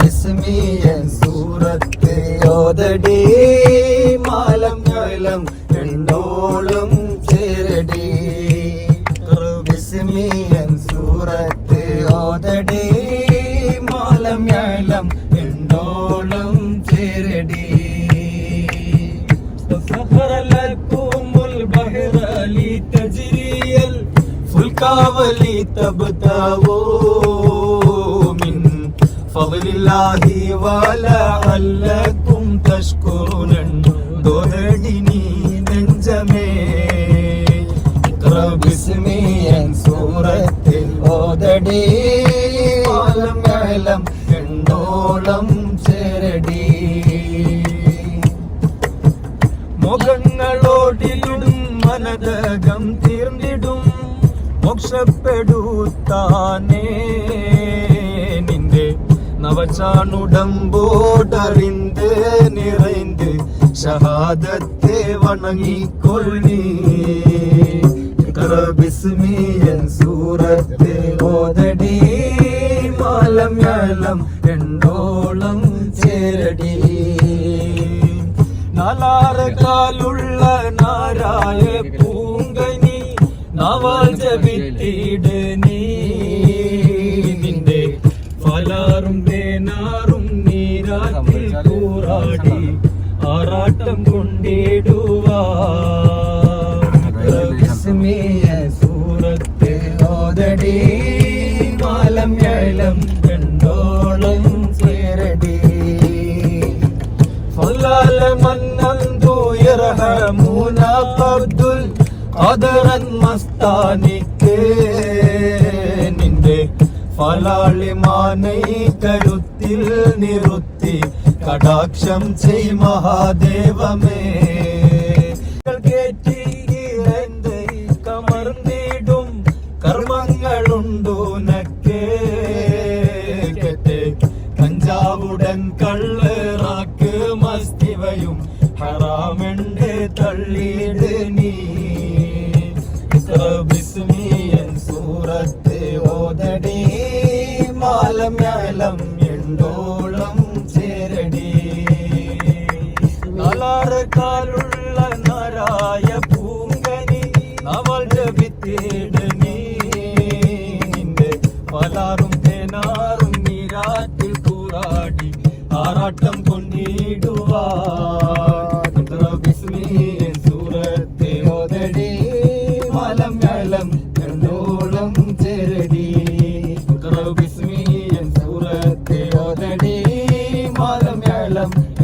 ബിസ്മിയൻ സൂറത്ത് ഓതടി മാലം ഞാലം എണ്ണോളം ചേരടി ബിസ്മിയൻ സൂറത്ത് ഓതടി മാലം ഞാലം എണ്ണോളം ചേരടി سخر لكم البحر لتجري الفلك ولتبتغوا من فضل الله ولعلكم تشكرون ദോരടിനി നെഞ്ചമേ ഇഖ്റ ബിസ്മി N സൂറത്തിൽ ഓതടി ആലം ആലം എണ്ണോളം ചേരടി മുഖങ്ങളോടിലും മനതകം തീർന്നിടും മോക്ഷപ്പെടുത്താനേ നിന്റെ அவச்சானுடம்போடறிந்து நிறைந்து ஷஹாதத்தை வணங்கிக் கொள்ளி பிஸ்மியன் சூரத்தை ஓதடி മാലം യാലം രണ്ടോളം ചേരടി നാലാറക്കാലുള്ള നാരായ പൂങ്കനി നവാൽ ജപിത്തിടനി ആറാട്ടം കൊണ്ടിടുവാ. സൂറത്ത് ഓതടി. മാലം യാലം കണ്ടോളം ചേരടി മന്നന്തു യർഹമൂന അബ്ദുൽ ഖദറൻ മസ്താനിക്ക്. നിന്റെ ഫലാളി മാനൈ കരുത്തിൽ നിറുത്തി കടാക്ഷം ചെയ് മഹാദേവമേ. കമർന്നിടും കർമ്മങ്ങളുണ്ടൂനക്കേ കെട്ട് കഞ്ചാവുടൻ കള്ളറാക്ക് മസ്തിവയും ഹറാമെണ്ട് തള്ളിയിട് ജപിത്തിട് നീ നിന്റെ പലാറും തേനാറും നീരാറ്റിൽ കൂറാടി ആറാട്ടം കൊണ്ടിടുവാ ബിസ്മിയൻ സൂറത്തെ ഓതടി മാലം യാലം എണ്ടോളം ചേരടി ബിസ്മിയൻ സൂറത്തെ ഓതടി മാലം യാലം എണ്ടോളം ചേരടി